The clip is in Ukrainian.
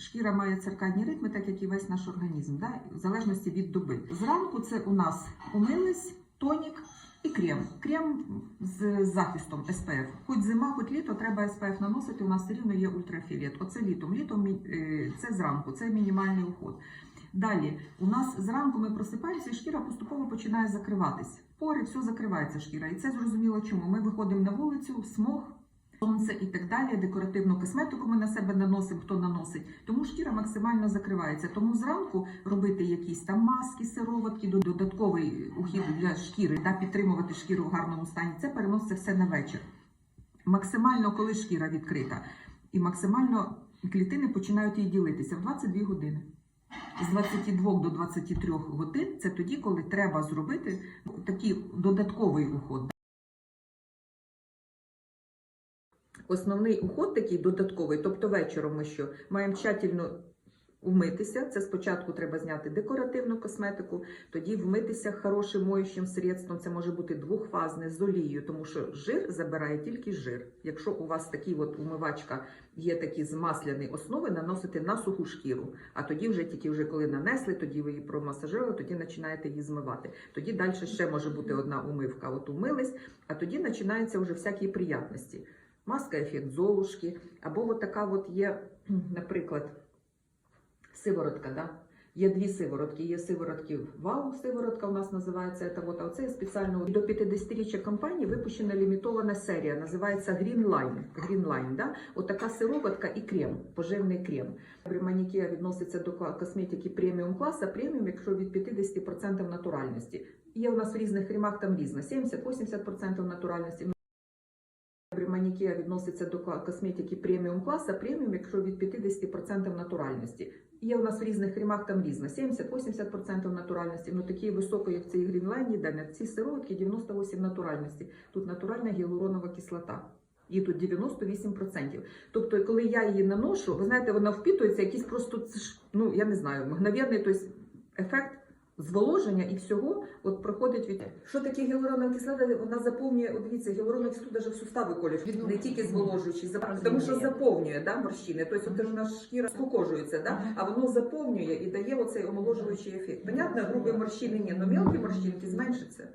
шкіра має циркадні ритми, так як і весь наш організм, да? в залежності від доби. Зранку це у нас умились, тонік і крем. Крем з захистом SPF. Хоч зима, хоч літо, треба SPF наносити. У нас все рівно є ультрафіолет. Оце літом. Літом е, це зранку, це мінімальний уход. Далі, у нас зранку ми просипаємося, і шкіра поступово починає закриватись. Пори, все закривається шкіра. І це зрозуміло чому. Ми виходимо на вулицю, смог, сонце і так далі. Декоративну косметику ми на себе наносимо, хто наносить. Тому шкіра максимально закривається. Тому зранку робити якісь там маски, сироватки, додатковий ухід для шкіри та підтримувати шкіру в гарному стані. Це переноситься все на вечір. Максимально, коли шкіра відкрита, і максимально клітини починають її ділитися в 22 години. З 22 до 23 годин це тоді, коли треба зробити такий додатковий уход. Основний уход такий додатковий, тобто вечором ми що маємо тщательно вмитися. Це спочатку треба зняти декоративну косметику, тоді вмитися хорошим моючим средством. Це може бути двохфазне з олією, тому що жир забирає тільки жир. Якщо у вас такі от умивачка є такі з масляної основи, наносите на суху шкіру. А тоді вже тільки вже коли нанесли, тоді ви її промасажирували, тоді починаєте її змивати. Тоді далі ще може бути одна умивка. От умились, а тоді починаються вже всякі приятності. Маска ефект золушки, або от така от є, наприклад, сиворотка. Да? Є дві сиворотки. Є сиворотки Вау, сиворотка у нас називається. Це от, а оце спеціально до 50-річчя компанії випущена лімітована серія, називається Green Line. Да? От така сиворотка і крем, поживний крем. Бриманікія відноситься до косметики преміум класу, преміум, якщо від 50% натуральності. Є у нас в різних кремах там різно, 70-80% натуральності. Бриманікія відноситься до косметики преміум класу, преміум, якщо від 50% натуральності. Є у нас в різних кремах там різно, 70-80% натуральності. Ну такі високі, як в цій грінлайні, де на ці сироватки 98 натуральності. Тут натуральна гіалуронова кислота. Її тут 98%. Тобто, коли я її наношу, ви знаєте, вона впитується, якийсь просто ну я не знаю, мгновенний тобто, ефект зволоження і всього от проходить від що таке гіалуронова кислота? Вона заповнює, от дивіться, гіалуронова кислота навіть в сустави колють, не тільки зволожуючи, зап- тому що заповнює да, морщини. Тобто, от ж наша шкіра скукожується, да, а воно заповнює і дає оцей омоложуючий ефект. Понятно, грубі морщини ні, але мелкі морщинки зменшаться.